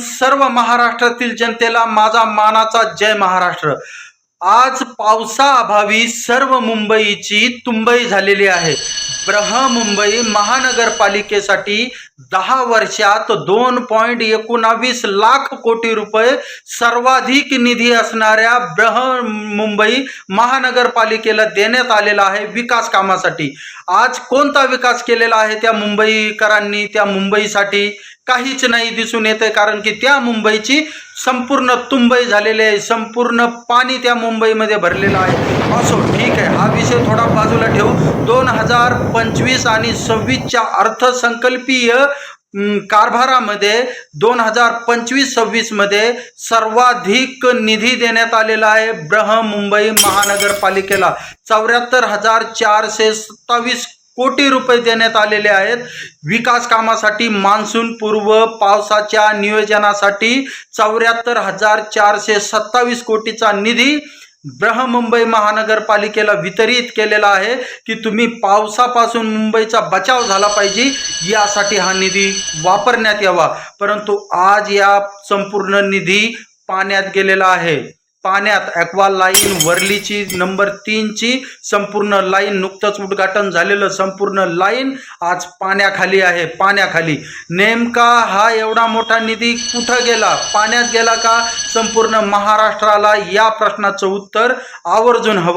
सर्व महाराष्ट्रातील जनतेला माझा मानाचा जय महाराष्ट्र. आज पावसाअभावी सर्व मुंबईची तुंबई झालेली आहे. बृहमुंबई महानगरपालिकेसाठी दहा वर्षात दोन पॉईंट एकोणावीस लाख कोटी रुपये सर्वाधिक निधी असणाऱ्या बृहमुंबई महानगरपालिकेला देण्यात आलेला आहे विकास कामासाठी. आज कोणता विकास केलेला आहे त्या मुंबईकरांनी त्या मुंबईसाठी? काहीच नाही दिसून येते कारण की त्या मुंबईची संपूर्ण तुंबई झालेली आहे. संपूर्ण पाणी त्या मुंबईमध्ये भरलेलं आहे. असो ठीक आहे हा विषय थोडा बाजूला ठेवू. दोन हजार पंचवीस आणि सव्वीसच्या अर्थसंकल्पीय कारभारामध्ये दोन हजार पंचवीस सव्वीसमध्ये सर्वाधिक निधी देण्यात आलेला आहे बृहमुंबई महानगरपालिकेला. चौऱ्याहत्तर हजार चारशे सत्तावीस कोटी रुपये देण्यात आलेले आहेत. विकास कामासाठी मान्सून पूर्व पावसाच्या नियोजनासाठी चौऱ्याहत्तर हजार चारशे सत्तावीस कोटीचा निधी बृहमुंबई महानगरपालिकेला वितरित केलेला आहे की तुम्ही पावसापासून मुंबईचा बचाव झाला पाहिजे यासाठी हा निधी वापरण्यात यावा. परंतु आज या संपूर्ण निधी पाण्यात गेलेला आहे. पाण्यात ॲक्वा लाईन वरलीची नंबर तीनची संपूर्ण लाईन नुकतंच उद्घाटन झालेलं संपूर्ण लाईन आज पाण्याखाली आहे पाण्याखाली. नेमका हा एवढा मोठा निधी कुठं गेला? पाण्यात गेला का? संपूर्ण महाराष्ट्राला या प्रश्नाचं उत्तर आवर्जून हवं.